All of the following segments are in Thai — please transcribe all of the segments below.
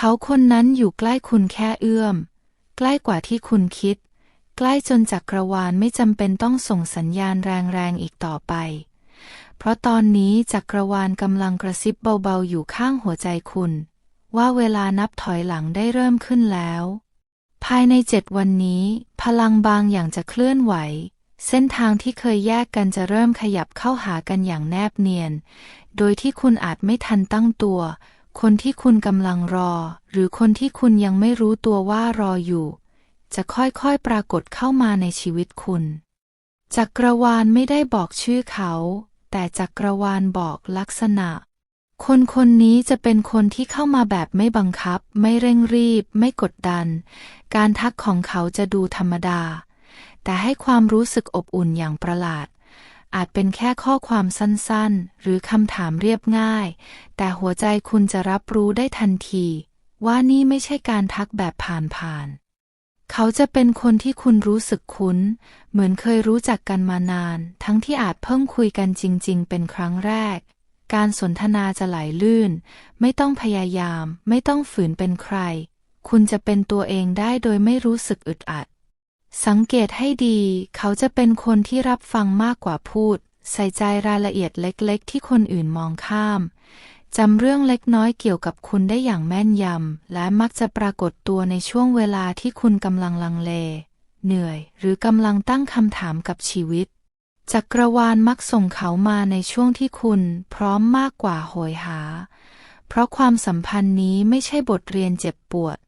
เขาคนนั้นอยู่ใกล้คุณแค่เอื้อม ใกล้กว่าที่คุณคิด ใกล้จนจักรวาลไม่จำเป็นต้องส่งสัญญาณแรงๆอีกต่อไป เพราะตอนนี้จักรวาลกำลังกระซิบเบาๆอยู่ข้างหัวใจคุณ ว่าเวลานับถอยหลังได้เริ่มขึ้นแล้ว ภายในเจ็ดวันนี้ พลังบางอย่างจะเคลื่อนไหวเส้นทางที่เคยแยกกันจะเริ่มขยับเข้าหากันอย่างแนบเนียน โดยที่คุณอาจไม่ทันตั้งตัว คนที่คุณกำลังรอ หรือคนที่คุณยังไม่รู้ตัวว่ารออยู่ จะค่อยๆปรากฏเข้ามาในชีวิตคุณจักรวาลไม่ได้บอกชื่อเขา แต่จักรวาลบอกลักษณะ คนคนนี้จะเป็นคนที่เข้ามาแบบไม่บังคับ ไม่เร่งรีบ ไม่กดดัน การทักของเขาจะดูธรรมดา แต่ให้ความรู้สึกอบอุ่นอย่างประหลาด อาจเป็นแค่ข้อความสั้นๆ หรือคำถามเรียบง่าย แต่หัวใจคุณจะรับรู้ได้ทันที ว่านี่ไม่ใช่การทักแบบผ่านๆเขาจะเป็นคนที่คุณรู้สึกคุ้น เหมือนเคยรู้จักกันมานาน ทั้งที่อาจเพิ่งคุยกันจริง ๆ เป็นครั้งแรก การสนทนาจะไหลลื่น ไม่ต้องพยายาม ไม่ต้องฝืนเป็นใคร คุณจะเป็นตัวเองได้โดยไม่รู้สึกอึดอัด สังเกตให้ดี เขาจะเป็นคนที่รับฟังมากกว่าพูด ใส่ใจรายละเอียดเล็กๆ ที่คนอื่นมองข้าม จำเรื่องเล็กน้อยเกี่ยวกับคุณได้อย่างแม่นยำ และมักจะปรากฏตัวในช่วงเวลาที่คุณกำลังลังเล เหนื่อย หรือกำลังตั้งคำถามกับชีวิต จักรวาลมักส่งเขามาในช่วงที่คุณพร้อมมากกว่าโหยหา เพราะความสัมพันธ์นี้ไม่ใช่บทเรียนเจ็บปวด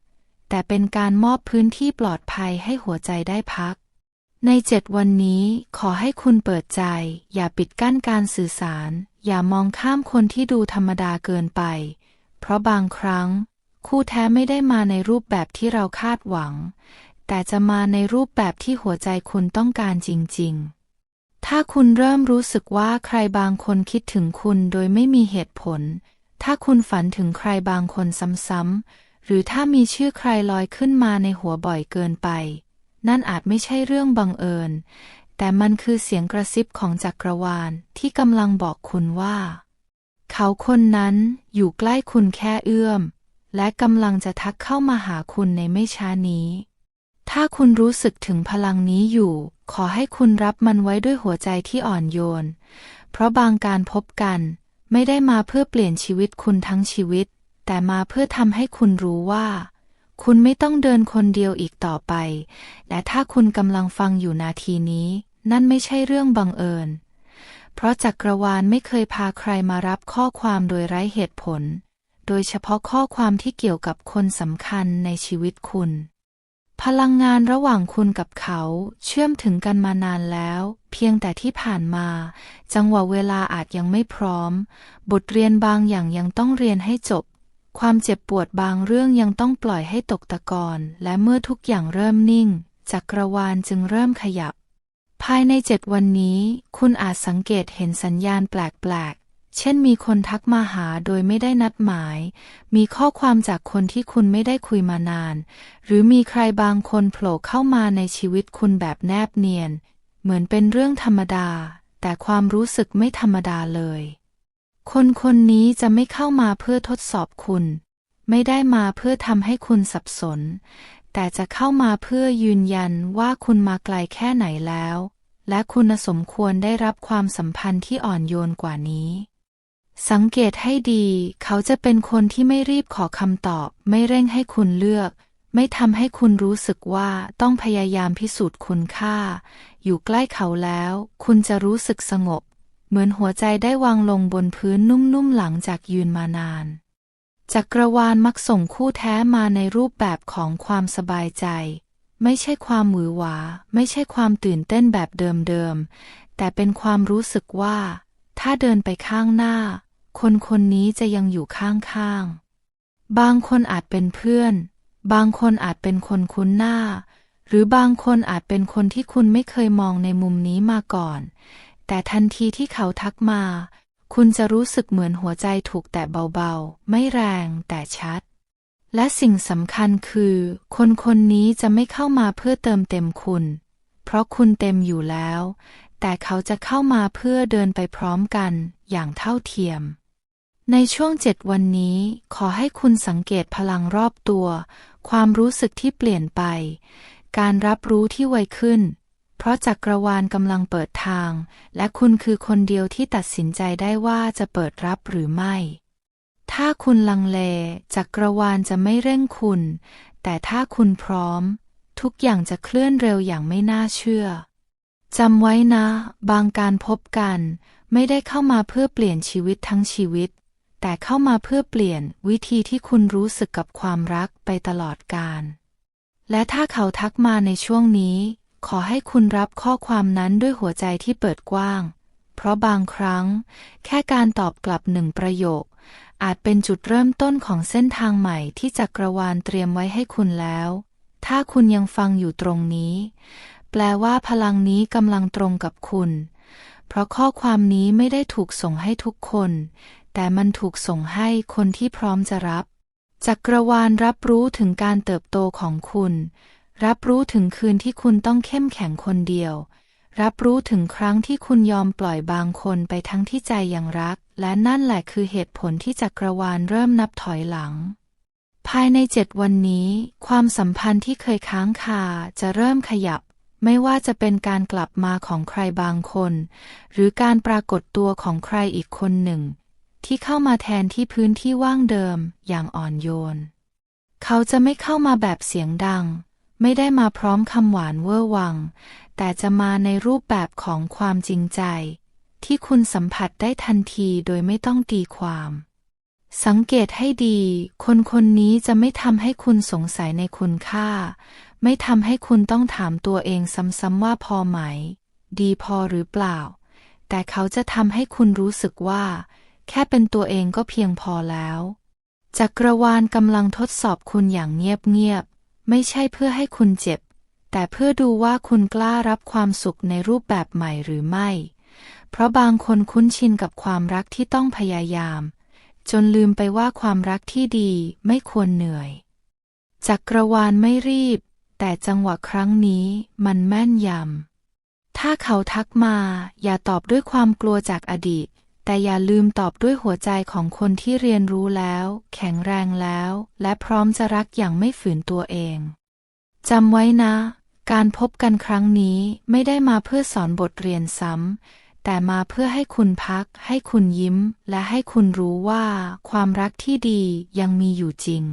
แต่เป็นการมอบพื้นที่ปลอดภัยให้หัวใจได้พัก ในเจ็ดวันนี้ขอให้คุณเปิดใจ อย่าปิดกั้นการสื่อสาร อย่ามองข้ามคนที่ดูธรรมดาเกินไป เพราะบางครั้ง คู่แท้ไม่ได้มาในรูปแบบที่เราคาดหวัง แต่จะมาในรูปแบบที่หัวใจคุณต้องการจริง ๆถ้าคุณเริ่มรู้สึกว่าใครบางคนคิดถึงคุณโดยไม่มีเหตุผล ถ้าคุณฝันถึงใครบางคนซ้ำๆ หรือถ้ามีชื่อใครลอยขึ้นมาในหัวบ่อยเกินไป นั่นอาจไม่ใช่เรื่องบังเอิญ แต่มันคือเสียงกระซิบของจักรวาลที่กำลังบอกคุณว่า เขาคนนั้นอยู่ใกล้คุณแค่เอื้อม และกำลังจะทักเข้ามาหาคุณในไม่ช้านี้ ถ้าคุณรู้สึกถึงพลังนี้อยู่ ขอให้คุณรับมันไว้ด้วยหัวใจที่อ่อนโยน เพราะบางการพบกัน ไม่ได้มาเพื่อเปลี่ยนชีวิตคุณทั้งชีวิต แต่มาเพื่อทำให้คุณรู้ว่า คุณไม่ต้องเดินคนเดียวอีกต่อไป และถ้าคุณกำลังฟังอยู่นาทีนี้ นั่นไม่ใช่เรื่องบังเอิญ เพราะจักรวาลไม่เคยพาใครมารับข้อความโดยไร้เหตุผล โดยเฉพาะข้อความที่เกี่ยวกับคนสำคัญในชีวิตคุณ พลังงานระหว่างคุณกับเขาเชื่อมถึงกันมานานแล้วเพียงแต่ที่ผ่านมา จังหวะเวลาอาจยังไม่พร้อม บทเรียนบางอย่างยังต้องเรียนให้จบ ความเจ็บปวดบางเรื่องยังต้องปล่อยให้ตกตะกอนและเมื่อทุกอย่างเริ่มนิ่ง จักรวาลจึงเริ่มขยับ ภายในเจ็ดวันนี้ คุณอาจสังเกตเห็นสัญญาณแปลกๆ เช่นมีคนทักมาหาโดยไม่ได้นัดหมาย มีข้อความจากคนที่คุณไม่ได้คุยมานาน หรือมีใครบางคนโผล่เข้ามาในชีวิตคุณแบบแนบเนียน เหมือนเป็นเรื่องธรรมดา แต่ความรู้สึกไม่ธรรมดาเลย คนคนนี้จะไม่เข้ามาเพื่อทดสอบคุณ ไม่ได้มาเพื่อทำให้คุณสับสน แต่จะเข้ามาเพื่อยืนยันว่าคุณมาไกลแค่ไหนแล้ว และคุณสมควรได้รับความสัมพันธ์ที่อ่อนโยนกว่านี้ สังเกตให้ดี เขาจะเป็นคนที่ไม่รีบขอคำตอบ ไม่เร่งให้คุณเลือก ไม่ทำให้คุณรู้สึกว่าต้องพยายามพิสูจน์คุณค่า อยู่ใกล้เขาแล้ว คุณจะรู้สึกสงบ เหมือนหัวใจได้วางลงบนพื้นนุ่มๆหลังจากยืนมานาน จักรวาลมักส่งคู่แท้มาในรูปแบบของความสบายใจ ไม่ใช่ความหวือหวา ไม่ใช่ความตื่นเต้นแบบเดิมๆ แต่เป็นความรู้สึกว่า ถ้าเดินไปข้างหน้า คนคนนี้จะยังอยู่ข้างๆ บางคนอาจเป็นเพื่อน บางคนอาจเป็นคนคุ้นหน้า หรือบางคนอาจเป็นคนที่คุณไม่เคยมองในมุมนี้มาก่อน แต่ทันทีที่เขาทักมา คุณจะรู้สึกเหมือนหัวใจถูกแตะเบาๆ ไม่แรงแต่ชัด และสิ่งสำคัญคือ คนคนนี้จะไม่เข้ามาเพื่อเติมเต็มคุณ เพราะคุณเต็มอยู่แล้ว แต่เขาจะเข้ามาเพื่อเดินไปพร้อมกันอย่างเท่าเทียมในช่วงเจ็ดวันนี้ขอให้คุณสังเกตพลังรอบตัว ความรู้สึกที่เปลี่ยนไป การรับรู้ที่ไวขึ้น เพราะจักรวาลกำลังเปิดทาง และคุณคือคนเดียวที่ตัดสินใจได้ว่าจะเปิดรับหรือไม่ ถ้าคุณลังเล จักรวาลจะไม่เร่งคุณ แต่ถ้าคุณพร้อม ทุกอย่างจะเคลื่อนเร็วอย่างไม่น่าเชื่อจำไว้นะ บางการพบกัน ไม่ได้เข้ามาเพื่อเปลี่ยนชีวิตทั้งชีวิต แต่เข้ามาเพื่อเปลี่ยนวิธีที่คุณรู้สึกกับความรักไปตลอดกาลและถ้าเขาทักมาในช่วงนี้ ขอให้คุณรับข้อความนั้นด้วยหัวใจที่เปิดกว้าง เพราะบางครั้ง แค่การตอบกลับหนึ่งประโยค อาจเป็นจุดเริ่มต้นของเส้นทางใหม่ที่จักรวาลเตรียมไว้ให้คุณแล้ว ถ้าคุณยังฟังอยู่ตรงนี้ แปลว่าพลังนี้กำลังตรงกับคุณ เพราะข้อความนี้ไม่ได้ถูกส่งให้ทุกคน แต่มันถูกส่งให้คนที่พร้อมจะรับ จักรวาลรับรู้ถึงการเติบโตของคุณ รับรู้ถึงคืนที่คุณต้องเข้มแข็งคนเดียว รับรู้ถึงครั้งที่คุณยอมปล่อยบางคนไปทั้งที่ใจยังรัก และนั่นแหละคือเหตุผลที่จักรวาลเริ่มนับถอยหลัง ภายในเจ็ดวันนี้ ความสัมพันธ์ที่เคยค้างคาจะเริ่มขยับ ไม่ว่าจะเป็นการกลับมาของใครบางคน หรือการปรากฏตัวของใครอีกคนหนึ่ง ที่เข้ามาแทนที่พื้นที่ว่างเดิมอย่างอ่อนโยน เขาจะไม่เข้ามาแบบเสียงดัง ไม่ได้มาพร้อมคำหวานเวอร์วัง แต่จะมาในรูปแบบของความจริงใจ ที่คุณสัมผัสได้ทันทีโดยไม่ต้องตีความ สังเกตให้ดี คนคนนี้จะไม่ทำให้คุณสงสัยในคุณค่า ไม่ทำให้คุณต้องถามตัวเองซ้ำๆว่าพอไหม ดีพอหรือเปล่า แต่เขาจะทำให้คุณรู้สึกว่า แค่เป็นตัวเองก็เพียงพอแล้วจักรวาลกำลังทดสอบคุณอย่างเงียบๆ ไม่ใช่เพื่อให้คุณเจ็บ แต่เพื่อดูว่าคุณกล้ารับความสุขในรูปแบบใหม่หรือไม่ เพราะบางคนคุ้นชินกับความรักที่ต้องพยายาม จนลืมไปว่าความรักที่ดีไม่ควรเหนื่อย จักรวาลไม่รีบ แต่จังหวะครั้งนี้มันแม่นยำถ้าเขาทักมาอย่าตอบด้วยความกลัวจากอดีต แต่อย่าลืมตอบด้วยหัวใจของคนที่เรียนรู้แล้ว แข็งแรงแล้ว และพร้อมจะรักอย่างไม่ฝืนตัวเองจำไว้นะ การพบกันครั้งนี้ไม่ได้มาเพื่อสอนบทเรียนซ้ำ แต่มาเพื่อให้คุณพัก ให้คุณยิ้ม และให้คุณรู้ว่าความรักที่ดียังมีอยู่จริง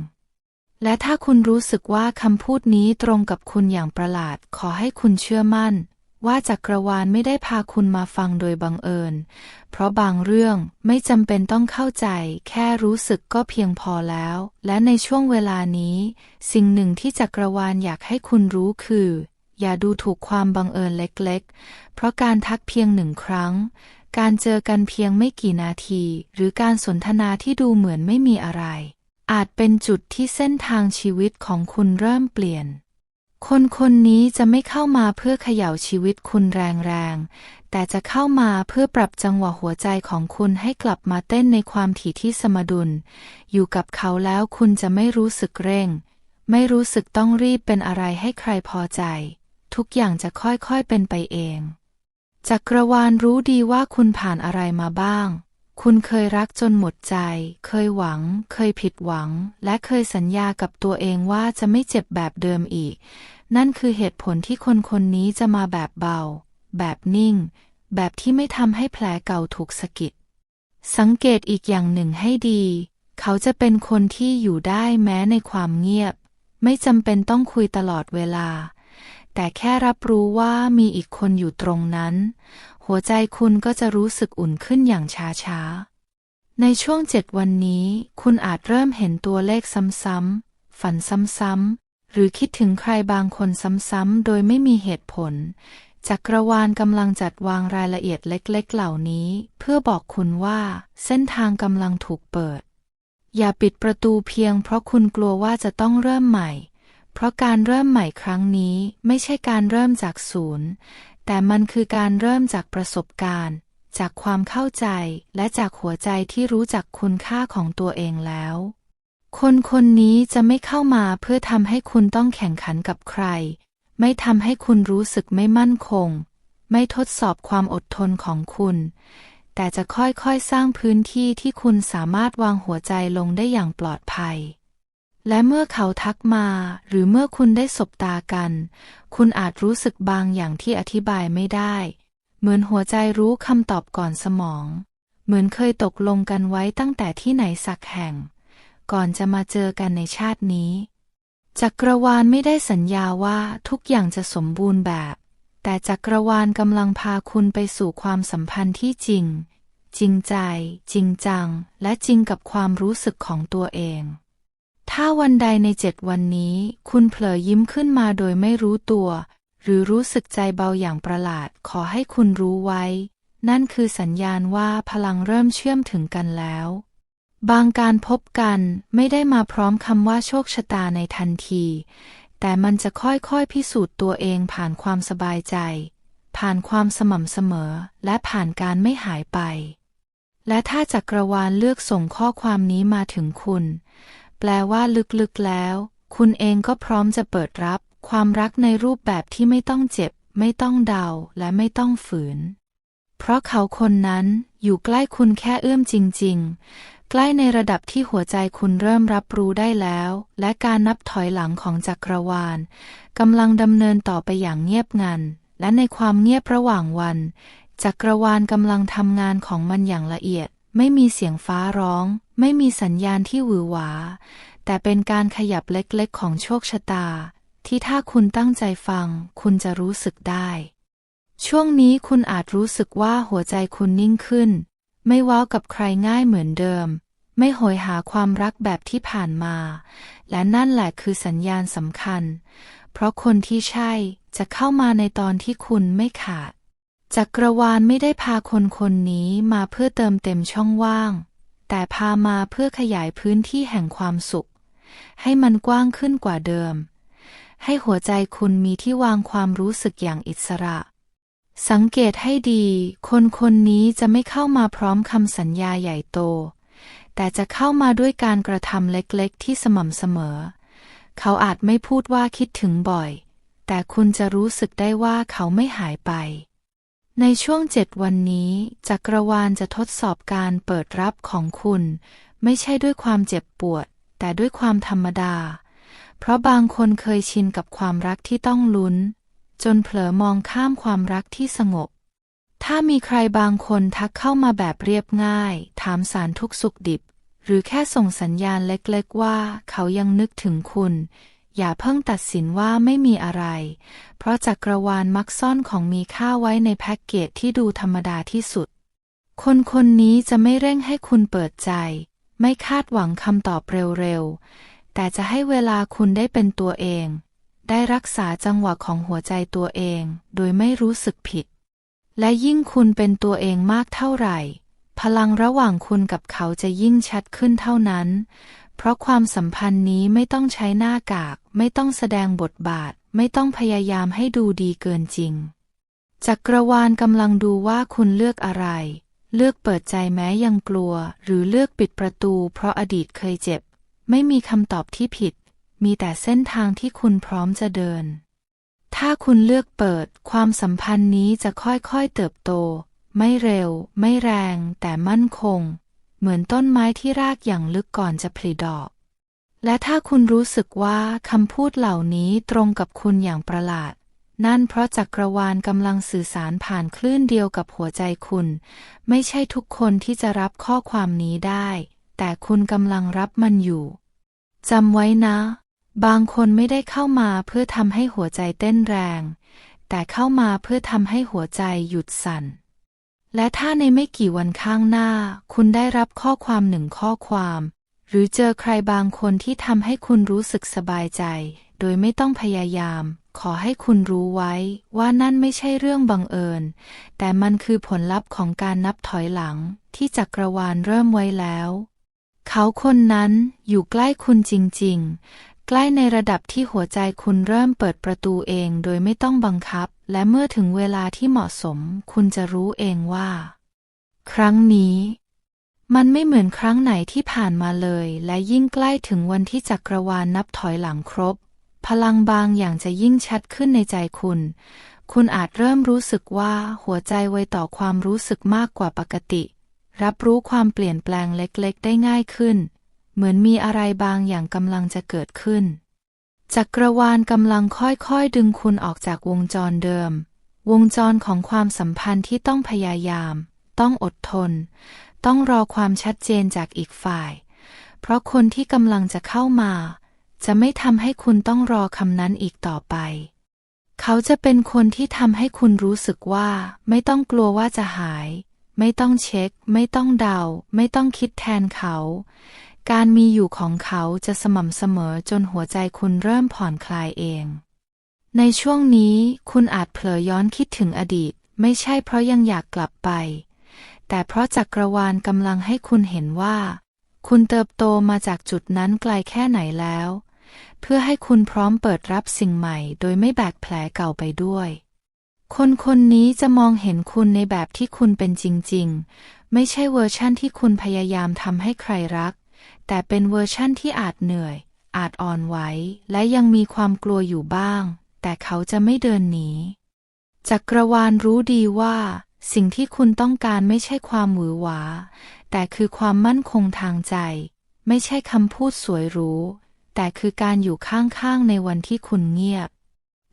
และถ้าคุณรู้สึกว่าคำพูดนี้ตรงกับคุณอย่างประหลาด ขอให้คุณเชื่อมั่น ว่าจักรวาลไม่ได้พาคุณมาฟังโดยบังเอิญ เพราะบางเรื่องไม่จำเป็นต้องเข้าใจ แค่รู้สึกก็เพียงพอแล้ว และในช่วงเวลานี้ สิ่งหนึ่งที่จักรวาลอยากให้คุณรู้คือ อย่าดูถูกความบังเอิญเล็กๆ เพราะการทักเพียงหนึ่งครั้ง การเจอกันเพียงไม่กี่นาที หรือการสนทนาที่ดูเหมือนไม่มีอะไร อาจเป็นจุดที่เส้นทางชีวิตของคุณเริ่มเปลี่ยน คนคนนี้จะไม่เข้ามาเพื่อเขย่าชีวิตคุณแรงๆ แต่จะเข้ามาเพื่อปรับจังหวะหัวใจของคุณให้กลับมาเต้นในความถี่ที่สมดุล อยู่กับเขาแล้วคุณจะไม่รู้สึกเร่ง ไม่รู้สึกต้องรีบเป็นอะไรให้ใครพอใจ ทุกอย่างจะค่อยๆเป็นไปเอง จักรวาลรู้ดีว่าคุณผ่านอะไรมาบ้าง คุณเคยรักจนหมดใจ เคยหวัง เคยผิดหวัง และเคยสัญญากับตัวเองว่าจะไม่เจ็บแบบเดิมอีก นั่นคือเหตุผลที่คนคนนี้จะมาแบบเบา แบบนิ่ง แบบที่ไม่ทำให้แผลเก่าถูกสะกิด สังเกตอีกอย่างหนึ่งให้ดี เขาจะเป็นคนที่อยู่ได้แม้ในความเงียบ ไม่จำเป็นต้องคุยตลอดเวลา แต่แค่รับรู้ว่ามีอีกคนอยู่ตรงนั้น หัวใจคุณก็จะรู้สึกอุ่นขึ้นอย่างช้าๆ ในช่วงเจ็ดวันนี้ คุณอาจเริ่มเห็นตัวเลขซ้ำๆ ฝันซ้ำๆ หรือคิดถึงใครบางคนซ้ำๆ โดยไม่มีเหตุผล จักรวาลกำลังจัดวางรายละเอียดเล็กๆ เหล่านี้ เพื่อบอกคุณว่าเส้นทางกำลังถูกเปิด อย่าปิดประตูเพียงเพราะคุณกลัวว่าจะต้องเริ่มใหม่ เพราะการเริ่มใหม่ครั้งนี้ไม่ใช่การเริ่มจากศูนย์ แต่มันคือการเริ่มจากประสบการณ์ จากความเข้าใจและจากหัวใจที่รู้จักคุณค่าของตัวเองแล้ว คนคนนี้จะไม่เข้ามาเพื่อทำให้คุณต้องแข่งขันกับใคร ไม่ทำให้คุณรู้สึกไม่มั่นคง ไม่ทดสอบความอดทนของคุณ แต่จะค่อยๆสร้างพื้นที่ที่คุณสามารถวางหัวใจลงได้อย่างปลอดภัย และเมื่อเขาทักมาหรือเมื่อคุณได้สบตากัน คุณอาจรู้สึกบางอย่างที่อธิบายไม่ได้ เหมือนหัวใจรู้คำตอบก่อนสมอง เหมือนเคยตกลงกันไว้ตั้งแต่ที่ไหนสักแห่ง ก่อนจะมาเจอกันในชาตินี้จักรวาลไม่ได้สัญญาว่าทุกอย่างจะสมบูรณ์แบบ แต่จักรวาลกำลังพาคุณไปสู่ความสัมพันธ์ที่จริง จริงใจ จริงจัง และจริงกับความรู้สึกของตัวเอง ถ้าวันใดในเจ็ดวันนี้ คุณเผลอยิ้มขึ้นมาโดยไม่รู้ตัว หรือรู้สึกใจเบาอย่างประหลาดขอให้คุณรู้ไว้ นั่นคือสัญญาณว่าพลังเริ่มเชื่อมถึงกันแล้ว บางการพบกันไม่ได้มาพร้อมคำว่าโชคชะตาในทันที แต่มันจะค่อยๆพิสูจน์ตัวเองผ่านความสบายใจ ผ่านความสม่ำเสมอ และผ่านการไม่หายไป และถ้าจักรวาลเลือกส่งข้อความนี้มาถึงคุณ แปลว่าลึกๆแล้ว คุณเองก็พร้อมจะเปิดรับ ความรักในรูปแบบที่ไม่ต้องเจ็บ ไม่ต้องเดาและไม่ต้องฝืน เพราะเขาคนนั้นอยู่ใกล้คุณแค่เอื้อมจริง ๆ ใกล้ในระดับที่หัวใจคุณเริ่มรับรู้ได้แล้ว และการนับถอยหลังของจักรวาลกำลังดำเนินต่อไปอย่างเงียบงัน และในความเงียบระหว่างวัน จักรวาลกำลังทำงานของมันอย่างละเอียด ไม่มีเสียงฟ้าร้อง ไม่มีสัญญาณที่หวือหวา แต่เป็นการขยับเล็กๆ ของโชคชะตา ที่ถ้าคุณตั้งใจฟัง คุณจะรู้สึกได้ ช่วงนี้คุณอาจรู้สึกว่าหัวใจคุณนิ่งขึ้น ไม่ว้าวกับใครง่ายเหมือนเดิม ไม่โหยหาความรักแบบที่ผ่านมา และนั่นแหละคือสัญญาณสำคัญ เพราะคนที่ใช่จะเข้ามาในตอนที่คุณไม่ขาด จักรวาลไม่ได้พาคนคนนี้มาเพื่อเติมเต็มช่องว่าง แต่พามาเพื่อขยายพื้นที่แห่งความสุข ให้มันกว้างขึ้นกว่าเดิม ให้หัวใจคุณมีที่วางความรู้สึกอย่างอิสระ สังเกตให้ดี คนคนนี้จะไม่เข้ามาพร้อมคำสัญญาใหญ่โต แต่จะเข้ามาด้วยการกระทำเล็กๆ ที่สม่ำเสมอ เขาอาจไม่พูดว่าคิดถึงบ่อย แต่คุณจะรู้สึกได้ว่าเขาไม่หายไป ในช่วงเจ็ดวันนี้จักรวาลจะทดสอบการเปิดรับของคุณ ไม่ใช่ด้วยความเจ็บปวด แต่ด้วยความธรรมดา เพราะบางคนเคยชินกับความรักที่ต้องลุ้น จนเผลอมองข้ามความรักที่สงบ ถ้ามีใครบางคนทักเข้ามาแบบเรียบง่าย ถามสารทุกสุขดิบ หรือแค่ส่งสัญญาณเล็กๆว่าเขายังนึกถึงคุณ อย่าเพิ่งตัดสินว่าไม่มีอะไร เพราะจักรวาลมักซ่อนของมีค่าไว้ในแพ็กเกจที่ดูธรรมดาที่สุด คนคนนี้จะไม่เร่งให้คุณเปิดใจ ไม่คาดหวังคำตอบเร็วๆ แต่จะให้เวลาคุณได้เป็นตัวเอง ได้รักษาจังหวะของหัวใจตัวเอง โดยไม่รู้สึกผิด และยิ่งคุณเป็นตัวเองมากเท่าไหร่ พลังระหว่างคุณกับเขาจะยิ่งชัดขึ้นเท่านั้น เพราะความสัมพันธ์นี้ไม่ต้องใช้หน้ากาก ไม่ต้องแสดงบทบาท ไม่ต้องพยายามให้ดูดีเกินจริง จักรวาลกำลังดูว่าคุณเลือกอะไร เลือกเปิดใจแม้ยังกลัว หรือเลือกปิดประตู เพราะอดีตเคยเจ็บ ไม่มีคำตอบที่ผิด มีแต่เส้นทางที่คุณพร้อมจะเดิน ถ้าคุณเลือกเปิด ความสัมพันธ์นี้จะค่อยๆเติบโต ไม่เร็ว ไม่แรง แต่มั่นคง เหมือนต้นไม้ที่รากอย่างลึกก่อนจะผลิดอก และถ้าคุณรู้สึกว่าคำพูดเหล่านี้ตรงกับคุณอย่างประหลาด นั่นเพราะจักรวาลกำลังสื่อสารผ่านคลื่นเดียวกับหัวใจคุณ ไม่ใช่ทุกคนที่จะรับข้อความนี้ได้ แต่คุณกำลังรับมันอยู่จำไว้นะ บางคนไม่ได้เข้ามาเพื่อทำให้หัวใจเต้นแรง แต่เข้ามาเพื่อทำให้หัวใจหยุดสั่น และถ้าในไม่กี่วันข้างหน้า คุณได้รับข้อความหนึ่งข้อความ หรือเจอใครบางคนที่ทำให้คุณรู้สึกสบายใจ โดยไม่ต้องพยายาม ขอให้คุณรู้ไว้ว่านั่นไม่ใช่เรื่องบังเอิญ แต่มันคือผลลัพธ์ของการนับถอยหลัง ที่จักรวาลเริ่มไว้แล้ว เขาคนนั้นอยู่ใกล้คุณจริง ๆ ใกล้ในระดับที่หัวใจคุณเริ่มเปิดประตูเองโดยไม่ต้องบังคับ และเมื่อถึงเวลาที่เหมาะสมคุณจะรู้เองว่า ครั้งนี้ มันไม่เหมือนครั้งไหนที่ผ่านมาเลย และยิ่งใกล้ถึงวันที่จักรวาลนับถอยหลังครบ พลังบางอย่างจะยิ่งชัดขึ้นในใจคุณ คุณอาจเริ่มรู้สึกว่าหัวใจไวต่อความรู้สึกมากกว่าปกติ รับรู้ความเปลี่ยนแปลงเล็กๆ ได้ง่ายขึ้น เหมือนมีอะไรบางอย่างกำลังจะเกิดขึ้น จักรวาลกำลังค่อยๆ ดึงคุณออกจากวงจรเดิม วงจรของความสัมพันธ์ที่ต้องพยายาม ต้องอดทน ต้องรอความชัดเจนจากอีกฝ่าย เพราะคนที่กำลังจะเข้ามา จะไม่ทำให้คุณต้องรอคำนั้นอีกต่อไป เขาจะเป็นคนที่ทำให้คุณรู้สึกว่า ไม่ต้องกลัวว่าจะหาย ไม่ต้องเช็ค ไม่ต้องเดา ไม่ต้องคิดแทนเขา การมีอยู่ของเขาจะสม่ำเสมอจนหัวใจคุณเริ่มผ่อนคลายเอง ในช่วงนี้คุณอาจเผลอย้อนคิดถึงอดีต ไม่ใช่เพราะยังอยากกลับไป แต่เพราะจักรวาลกำลังให้คุณเห็นว่า คุณเติบโตมาจากจุดนั้นไกลแค่ไหนแล้ว เพื่อให้คุณพร้อมเปิดรับสิ่งใหม่ โดยไม่แบกแผลเก่าไปด้วย คนคนนี้จะมองเห็นคุณในแบบที่คุณเป็นจริง ๆ ไม่ใช่เวอร์ชั่นที่คุณพยายามทำให้ใครรัก แต่เป็นเวอร์ชั่นที่อาจเหนื่อย อาจอ่อนไหว และยังมีความกลัวอยู่บ้าง แต่เขาจะไม่เดินหนีจักรวาลรู้ดีว่า สิ่งที่คุณต้องการไม่ใช่ความหวือหวา แต่คือความมั่นคงทางใจ ไม่ใช่คำพูดสวยหรู แต่คือการอยู่ข้างๆในวันที่คุณเงียบ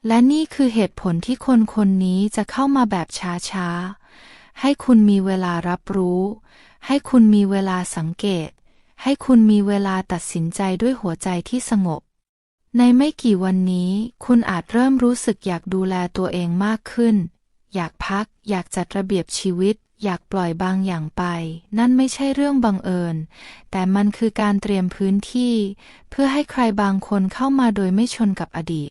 และนี่คือเหตุผลที่คนคนนี้จะเข้ามาแบบช้าๆ ให้คุณมีเวลารับรู้ ให้คุณมีเวลาสังเกต ให้คุณมีเวลาตัดสินใจด้วยหัวใจที่สงบ ในไม่กี่วันนี้ คุณอาจเริ่มรู้สึกอยากดูแลตัวเองมากขึ้น อยากพัก อยากจัดระเบียบชีวิต อยากปล่อยบางอย่างไป นั่นไม่ใช่เรื่องบังเอิญ แต่มันคือการเตรียมพื้นที่ เพื่อให้ใครบางคนเข้ามาโดยไม่ชนกับอดีต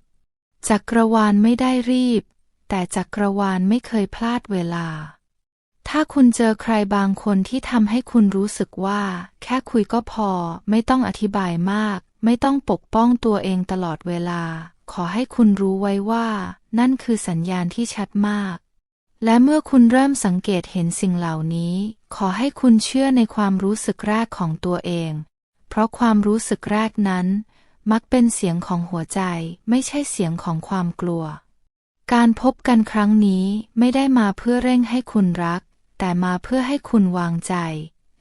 จักรวาลไม่ได้รีบ แต่จักรวาลไม่เคยพลาดเวลา ถ้าคุณเจอใครบางคนที่ทำให้คุณรู้สึกว่า แค่คุยก็พอ ไม่ต้องอธิบายมาก ไม่ต้องปกป้องตัวเองตลอดเวลา ขอให้คุณรู้ไว้ว่า นั่นคือสัญญาณที่ชัดมาก และเมื่อคุณเริ่มสังเกตเห็นสิ่งเหล่านี้ ขอให้คุณเชื่อในความรู้สึกแรกของตัวเอง เพราะความรู้สึกแรกนั้น มักเป็นเสียงของหัวใจ ไม่ใช่เสียงของความกลัว การพบกันครั้งนี้ไม่ได้มาเพื่อเร่งให้คุณรัก แต่มาเพื่อให้คุณวางใจ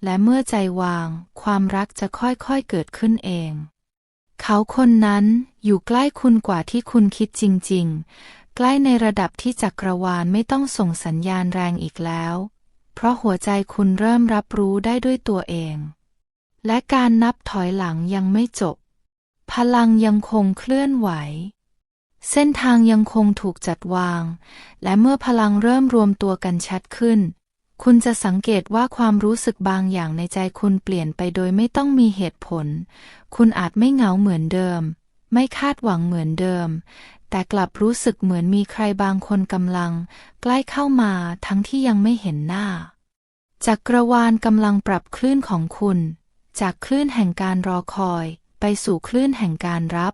และเมื่อใจวาง ความรักจะค่อยๆเกิดขึ้นเอง เขาคนนั้นอยู่ใกล้คุณกว่าที่คุณคิดจริง ๆ ใกล้ในระดับที่จักรวาลไม่ต้องส่งสัญญาณแรงอีกแล้ว เพราะหัวใจคุณเริ่มรับรู้ได้ด้วยตัวเอง และการนับถอยหลังยังไม่จบ พลังยังคงเคลื่อนไหวเส้นทางยังคงถูกจัดวาง และเมื่อพลังเริ่มรวมตัวกันชัดขึ้น คุณจะสังเกตว่าความรู้สึกบางอย่างในใจคุณเปลี่ยนไปโดยไม่ต้องมีเหตุผล คุณอาจไม่เหงาเหมือนเดิม ไม่คาดหวังเหมือนเดิม แต่กลับรู้สึกเหมือนมีใครบางคนกำลัง ใกล้เข้ามาทั้งที่ยังไม่เห็นหน้า จักรวาลกำลังปรับคลื่นของคุณ จากคลื่นแห่งการรอคอย ไปสู่คลื่นแห่งการรับ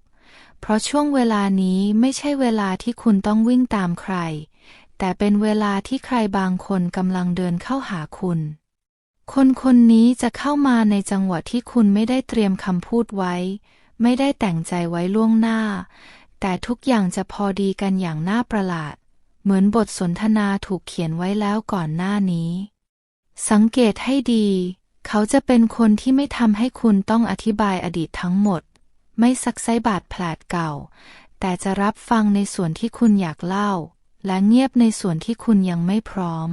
เพราะช่วงเวลานี้ไม่ใช่เวลาที่คุณต้องวิ่งตามใคร แต่เป็นเวลาที่ใครบางคนกำลังเดินเข้าหาคุณ คนคนนี้จะเข้ามาในจังหวะที่คุณไม่ได้เตรียมคำพูดไว้ ไม่ได้แต่งใจไว้ล่วงหน้า แต่ทุกอย่างจะพอดีกันอย่างน่าประหลาด เหมือนบทสนทนาถูกเขียนไว้แล้วก่อนหน้านี้ สังเกตให้ดี เขาจะเป็นคนที่ไม่ทำให้คุณต้องอธิบายอดีตทั้งหมด ไม่ซักไซบาดแผลเก่า แต่จะรับฟังในส่วนที่คุณอยากเล่า และเงียบในส่วนที่คุณยังไม่พร้อม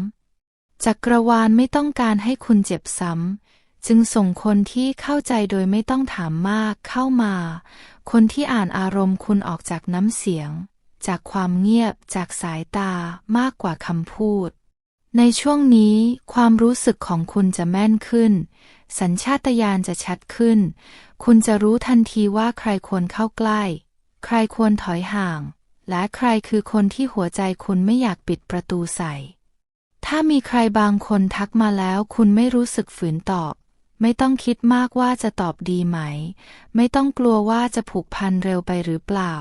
จักรวาลไม่ต้องการให้คุณเจ็บซ้ำ จึงส่งคนที่เข้าใจโดยไม่ต้องถามมากเข้ามา คนที่อ่านอารมณ์คุณออกจากน้ำเสียง จากความเงียบจากสายตามากกว่าคำพูด ในช่วงนี้ความรู้สึกของคุณจะแม่นขึ้น สัญชาตญาณจะชัดขึ้น คุณจะรู้ทันทีว่าใครควรเข้าใกล้ ใครควรถอยห่าง และใครคือคนที่หัวใจคุณไม่อยากปิดประตูใส่ ถ้ามีใครบางคนทักมาแล้วคุณไม่รู้สึกฝืนตอบ ไม่ต้องคิดมากว่าจะตอบดีไหม ไม่ต้องกลัวว่าจะผูกพันเร็วไปหรือเปล่า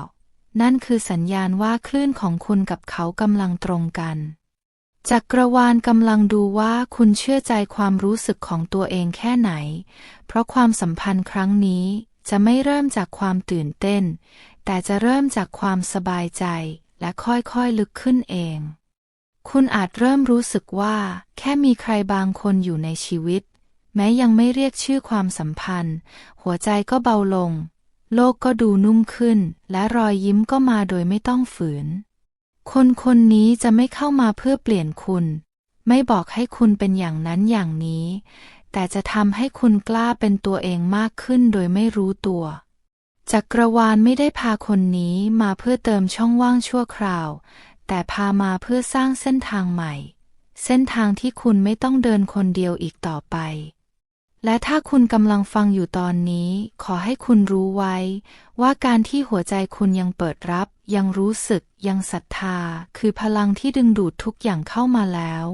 นั่นคือสัญญาณว่าคลื่นของคุณกับเขากำลังตรงกันจักรวาลกำลังดูว่าคุณเชื่อใจความรู้สึกของตัวเองแค่ไหน เพราะความสัมพันธ์ครั้งนี้จะไม่เริ่มจากความตื่นเต้น แต่จะเริ่มจากความสบายใจและค่อยๆลึกขึ้นเอง คุณอาจเริ่มรู้สึกว่า แค่มีใครบางคนอยู่ในชีวิต แม้ยังไม่เรียกชื่อความสัมพันธ์ หัวใจก็เบาลง โลกก็ดูนุ่มขึ้น และรอยยิ้มก็มาโดยไม่ต้องฝืน คนคนนี้จะไม่เข้ามาเพื่อเปลี่ยนคุณ ไม่บอกให้คุณเป็นอย่างนั้นอย่างนี้ แต่จะทำให้คุณกล้าเป็นตัวเองมากขึ้นโดยไม่รู้ตัว จักรวาลไม่ได้พาคนนี้มาเพื่อเติมช่องว่างชั่วคราว แต่พามาเพื่อสร้างเส้นทางใหม่ เส้นทางที่คุณไม่ต้องเดินคนเดียวอีกต่อไป และถ้าคุณกำลังฟังอยู่ตอนนี้ ขอให้คุณรู้ไว้ ว่าการที่หัวใจคุณยังเปิดรับ ยังรู้สึก ยังศรัทธา คือพลังที่ดึงดูดทุกอย่างเข้ามาแล้ว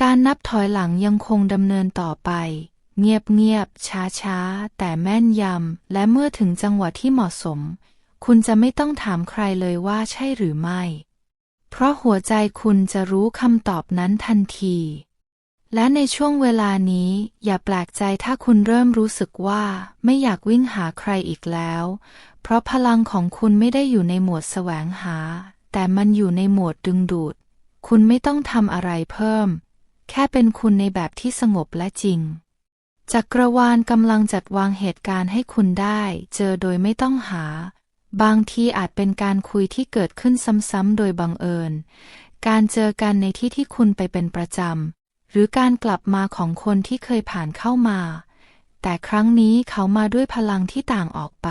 การนับถอยหลังยังคงดำเนินต่อไป เงียบเงียบช้าช้าๆแต่แม่นยำ และเมื่อถึงจังหวะที่เหมาะสม คุณจะไม่ต้องถามใครเลยว่าใช่หรือไม่ เพราะหัวใจคุณจะรู้คำตอบนั้นทันที และในช่วงเวลานี้ อย่าแปลกใจถ้าคุณเริ่มรู้สึกว่าไม่อยากวิ่งหาใครอีกแล้ว เพราะพลังของคุณไม่ได้อยู่ในหมวดแสวงหา แต่มันอยู่ในหมวดดึงดูด คุณไม่ต้องทำอะไรเพิ่ม แค่เป็นคุณในแบบที่สงบและจริง จักรวาลกำลังจัดวางเหตุการณ์ให้คุณได้ เจอโดยไม่ต้องหา บางทีอาจเป็นการคุยที่เกิดขึ้นซ้ำๆโดยบังเอิญ การเจอกันในที่ที่คุณไปเป็นประจำ หรือการกลับมาของคนที่เคยผ่านเข้ามา แต่ครั้งนี้เขามาด้วยพลังที่ต่างออกไป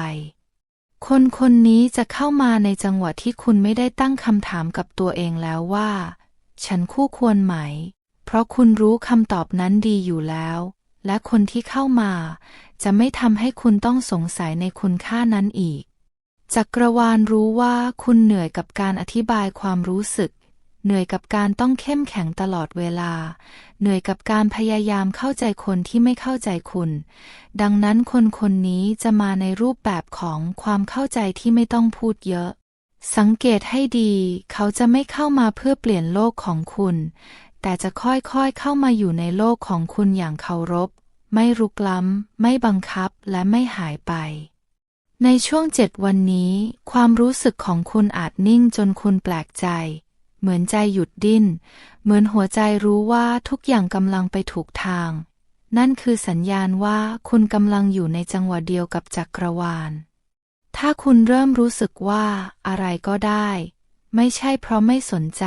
คนคนนี้จะเข้ามาในจังหวะที่คุณไม่ได้ตั้งคำถามกับตัวเองแล้วว่า ฉันคู่ควรไหม เพราะคุณรู้คำตอบนั้นดีอยู่แล้ว และคนที่เข้ามา จะไม่ทำให้คุณต้องสงสัยในคุณค่านั้นอีก จักรวาลรู้ว่าคุณเหนื่อยกับการอธิบายความรู้สึก เหนื่อยกับการต้องเข้มแข็งตลอดเวลา เหนื่อยกับการพยายามเข้าใจคนที่ไม่เข้าใจคุณ ดังนั้นคนคนนี้จะมาในรูปแบบของความเข้าใจที่ไม่ต้องพูดเยอะสังเกตให้ดี เขาจะไม่เข้ามาเพื่อเปลี่ยนโลกของคุณ แต่จะค่อยๆเข้ามาอยู่ในโลกของคุณอย่างเคารพ ไม่รุกล้ำ ไม่บังคับและไม่หายไป ในช่วงเจ็ดวันนี้ ความรู้สึกของคุณอาจนิ่งจนคุณแปลกใจ เหมือนใจหยุดดิ้น เหมือนหัวใจรู้ว่าทุกอย่างกำลังไปถูกทาง นั่นคือสัญญาณว่าคุณกำลังอยู่ในจังหวะเดียวกับจักรวาล ถ้าคุณเริ่มรู้สึกว่าอะไรก็ได้ ไม่ใช่เพราะไม่สนใจ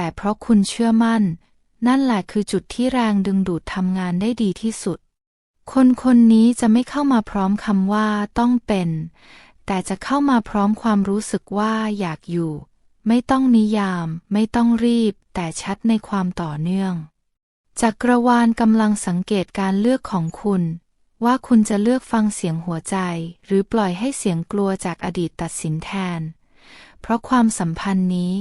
แต่เพราะคุณเชื่อมั่น นั่นแหละคือจุดที่แรงดึงดูดทำงานได้ดีที่สุด คนคนนี้จะไม่เข้ามาพร้อมคำว่าต้องเป็น แต่จะเข้ามาพร้อมความรู้สึกว่าอยากอยู่ ไม่ต้องนิยาม ไม่ต้องรีบ แต่ชัดในความต่อเนื่อง จักรวาลกำลังสังเกตการเลือกของคุณว่าคุณจะเลือกฟังเสียงหัวใจ หรือปล่อยให้เสียงกลัวจากอดีตตัดสินแทน เพราะความสัมพันธ์นี้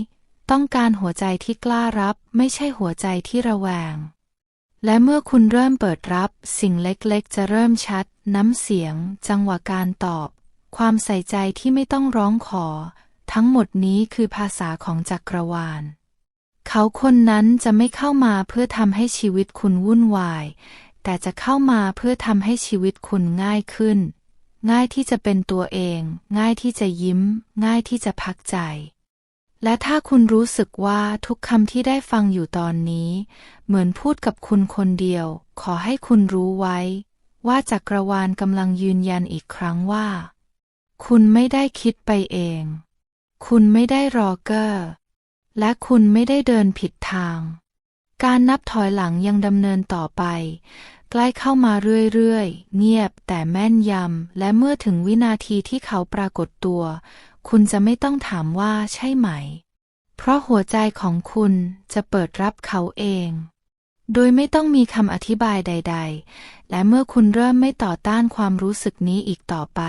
ต้องการหัวใจที่กล้ารับไม่ใช่หัวใจที่ระแวง และเมื่อคุณเริ่มเปิดรับ สิ่งเล็กๆ จะเริ่มชัด น้ำเสียง จังหวะการตอบ ความใส่ใจที่ไม่ต้องร้องขอ ทั้งหมดนี้คือภาษาของจักรวาล เขาคนนั้นจะไม่เข้ามาเพื่อทำให้ชีวิตคุณวุ่นวาย แต่จะเข้ามาเพื่อทำให้ชีวิตคุณง่ายขึ้น ง่ายที่จะเป็นตัวเอง ง่ายที่จะยิ้ม ง่ายที่จะพักใจ และถ้าคุณรู้สึกว่าทุกคำที่ได้ฟังอยู่ตอนนี้ เหมือนพูดกับคุณคนเดียว ขอให้คุณรู้ไว้ ว่าจักรวาลกำลังยืนยันอีกครั้งว่า คุณไม่ได้คิดไปเอง คุณไม่ได้รอเกอร์ และคุณไม่ได้เดินผิดทาง การนับถอยหลังยังดำเนินต่อไป ใกล้เข้ามาเรื่อยๆ เงียบแต่แม่นยำ และเมื่อถึงวินาทีที่เขาปรากฏตัว คุณจะไม่ต้องถามว่าใช่ไหม เพราะหัวใจของคุณจะเปิดรับเขาเอง โดยไม่ต้องมีคำอธิบายใด ๆ และเมื่อคุณเริ่มไม่ต่อต้านความรู้สึกนี้อีกต่อไป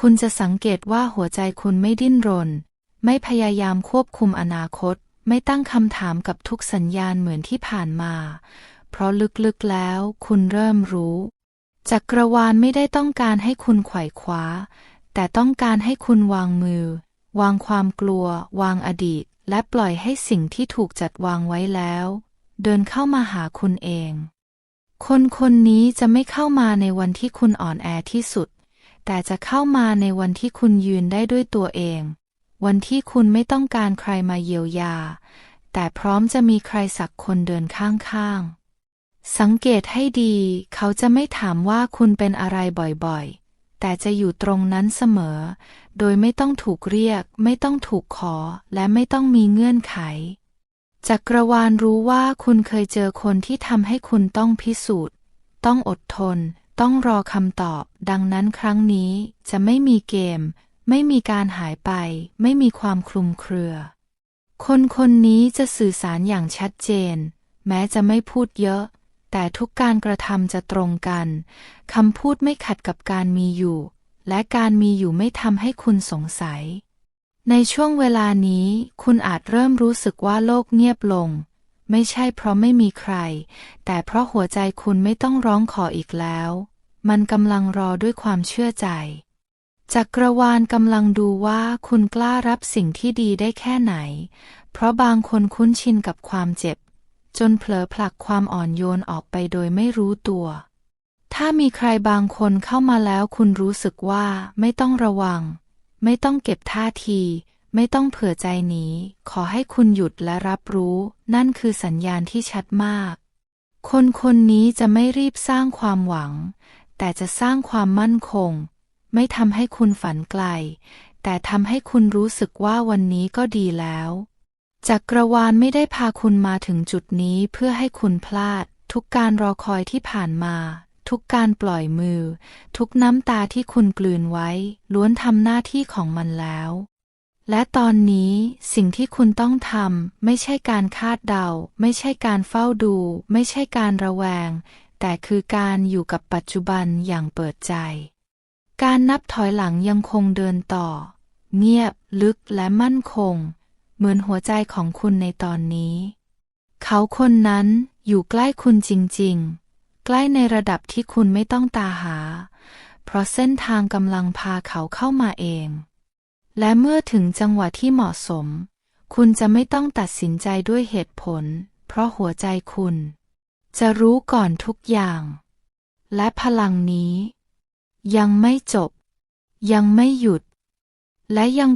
คุณจะสังเกตว่าหัวใจคุณไม่ดิ้นรน ไม่พยายามควบคุมอนาคต ไม่ตั้งคำถามกับทุกสัญญาณเหมือนที่ผ่านมา เพราะลึกๆแล้วคุณเริ่มรู้จักรวาลไม่ได้ต้องการให้คุณไขว่คว้า แต่ต้องการให้คุณวางมือ วางความกลัว วางอดีต และปล่อยให้สิ่งที่ถูกจัดวางไว้แล้ว เดินเข้ามาหาคุณเอง คนคนนี้จะไม่เข้ามาในวันที่คุณอ่อนแอที่สุด แต่จะเข้ามาในวันที่คุณยืนได้ด้วยตัวเอง วันที่คุณไม่ต้องการใครมาเยียวยา แต่พร้อมจะมีใครสักคนเดินข้างๆสังเกตให้ดี เขาจะไม่ถามว่าคุณเป็นอะไรบ่อยๆ แต่จะอยู่ตรงนั้นเสมอ โดยไม่ต้องถูกเรียก ไม่ต้องถูกขอ และไม่ต้องมีเงื่อนไข จักรวาลรู้ว่าคุณเคยเจอคนที่ทำให้คุณต้องพิสูจน์ ต้องอดทน ต้องรอคำตอบ ดังนั้นครั้งนี้จะไม่มีเกม ไม่มีการหายไป ไม่มีความคลุมเครือ คนคนนี้จะสื่อสารอย่างชัดเจน แม้จะไม่พูดเยอะ แต่ทุกการกระทำจะตรงกันคำพูดไม่ขัดกับการมีอยู่ และการมีอยู่ไม่ทำให้คุณสงสัย ในช่วงเวลานี้ คุณอาจเริ่มรู้สึกว่าโลกเงียบลง ไม่ใช่เพราะไม่มีใคร แต่เพราะหัวใจคุณไม่ต้องร้องขออีกแล้ว มันกำลังรอด้วยความเชื่อใจจักรวาลกำลังดูว่าคุณกล้ารับสิ่งที่ดีได้แค่ไหน เพราะบางคนคุ้นชินกับความเจ็บ จนเผลอผลักความอ่อนโยนออกไปโดยไม่รู้ตัว ถ้ามีใครบางคนเข้ามาแล้วคุณรู้สึกว่าไม่ต้องระวัง ไม่ต้องเก็บท่าที ไม่ต้องเผื่อใจหนีขอให้คุณหยุดและรับรู้ นั่นคือสัญญาณที่ชัดมาก คนคนนี้จะไม่รีบสร้างความหวัง แต่จะสร้างความมั่นคง ไม่ทำให้คุณฝันไกล แต่ทำให้คุณรู้สึกว่าวันนี้ก็ดีแล้ว จักรวาลไม่ได้พาคุณมาถึงจุดนี้เพื่อให้คุณพลาด ทุกการรอคอยที่ผ่านมา ทุกการปล่อยมือ ทุกน้ำตาที่คุณกลืนไว้ ล้วนทำหน้าที่ของมันแล้ว และตอนนี้สิ่งที่คุณต้องทำไม่ใช่การคาดเดา ไม่ใช่การเฝ้าดู ไม่ใช่การระแวง แต่คือการอยู่กับปัจจุบันอย่างเปิดใจ การนับถอยหลังยังคงเดินต่อ เงียบ ลึกและมั่นคง เหมือนหัวใจของคุณในตอนนี้ เขาคนนั้นอยู่ใกล้คุณจริง ๆ ใกล้ในระดับที่คุณไม่ต้องตาหา เพราะเส้นทางกำลังพาเขาเข้ามาเอง และเมื่อถึงจังหวะที่เหมาะสม คุณจะไม่ต้องตัดสินใจด้วยเหตุผล เพราะหัวใจคุณ จะรู้ก่อนทุกอย่าง และพลังนี้ ยังไม่จบ ยังไม่หยุด และยัง